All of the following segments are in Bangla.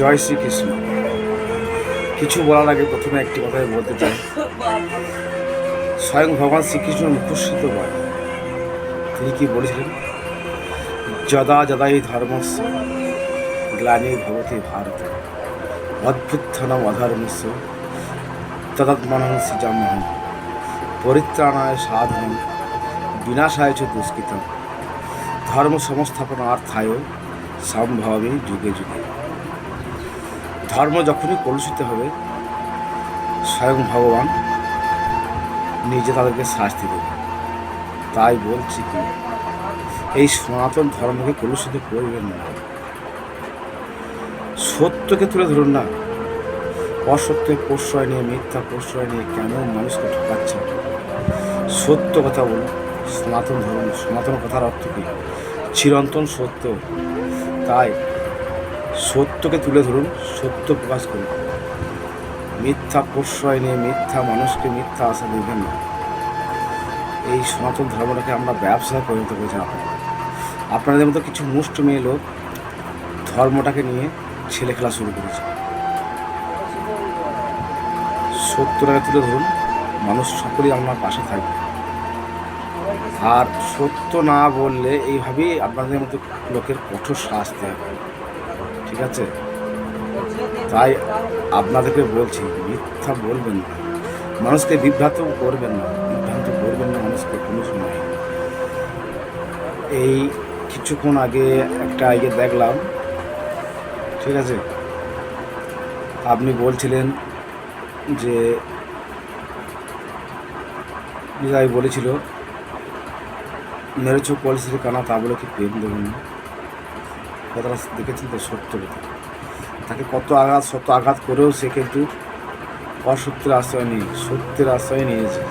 জয় শ্রীকৃষ্ণ। কিছু বলার আগে প্রথমে একটি কথাই বলতে চাই। স্বয়ং ভগবান শ্রীকৃষ্ণ মুখস্মিত বয় তিনি কি বলেছিলেন? যদা যদা এই ধর্মস্য, গ্লানি ভবতি ভারত। অদ্ভুত্থানম অধর্মস্য, তদাত্মনং সৃজাম্যহম পরিত্রাণায় সাধন বিনাশায় চ দুষ্কৃত ধর্ম সংস্থাপনার্থায় সম্ভবে যুগে যুগে। ধর্ম যখনই কলুষিত হবে, স্বয়ং ভগবান নিজে তাদেরকে শাস্তি দেবে। তাই বলছি কি, এই সনাতন ধর্মকে কলুষিত করবেন না। সত্যকে তুলে ধরুন না। অসত্যের প্রশ্রয় নিয়ে, মিথ্যা প্রশ্রয় নিয়ে কেন মানুষকে ঠকাচ্ছে সত্য কথা বলুন। সনাতন ধর্ম, সনাতন কথার অর্থ কী? চিরন্তন সত্য। তাই সত্যকে তুলে ধরুন, সত্য প্রকাশ করুন। মিথ্যা প্রশ্রয় নিয়ে মিথ্যা মানুষকে মিথ্যা আশা দেবেন না। এই সনাতন ধর্মটাকে আমরা ব্যবসায় পরিণত করেছি আপনারা। আপনাদের মতো কিছু মুষ্ট মেয়ে লোক ধর্মটাকে নিয়ে ছেলে খেলা শুরু করেছে। সত্যটাকে তুলে ধরুন, মানুষ সকলেই আপনার পাশে থাকবে। আর সত্য না বললে এইভাবেই আপনাদের মতো লোকের কঠোর শাস্তি হবে। ঠিক আছে? তাই আপনাদেরকে বলছি, মিথ্যা বলবেন না। মানুষকে বিভ্রান্ত করবেন না, বিভ্রান্ত করবেন না মানুষকে কোনো সময়। এই কিছুক্ষণ আগে একটা আগে দেখলাম, ঠিক আছে? আপনি বলছিলেন যে বলেছিল মেরে চোখ পলিসির কানা, তা বলে কি প্রেম দেবেন না? কথাটা দেখেছেন তো কথা তাকে কত আঘাত, শত আঘাত করেও সে কিন্তু অসত্যের আশ্রয় নেই সত্যের আশ্রয় নিয়েছে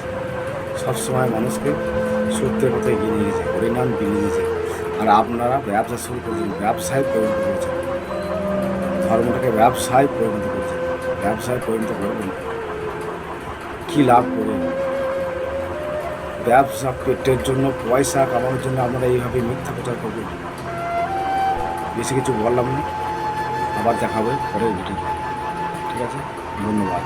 সবসময় মানুষকে সত্যের কথা এগিয়ে নিয়ে গেছে হরিনাম বিলিয়ে দিয়েছে আর আপনারা ব্যবসা শুরু করেছেন ব্যবসায় পরিণত করেছেন ধর্মটাকে ব্যবসায় পরিণত করেছেন ব্যবসায় পরিণত করবেন কী লাভ করে? ব্যবসা পেটের জন্য, পয়সা কামানোর জন্য আপনারা এইভাবে মিথ্যা প্রচার করবেন বেশি কিছু বললাম না। আবার দেখাবে পরে ভিডিও ঠিক আছে? ধন্যবাদ।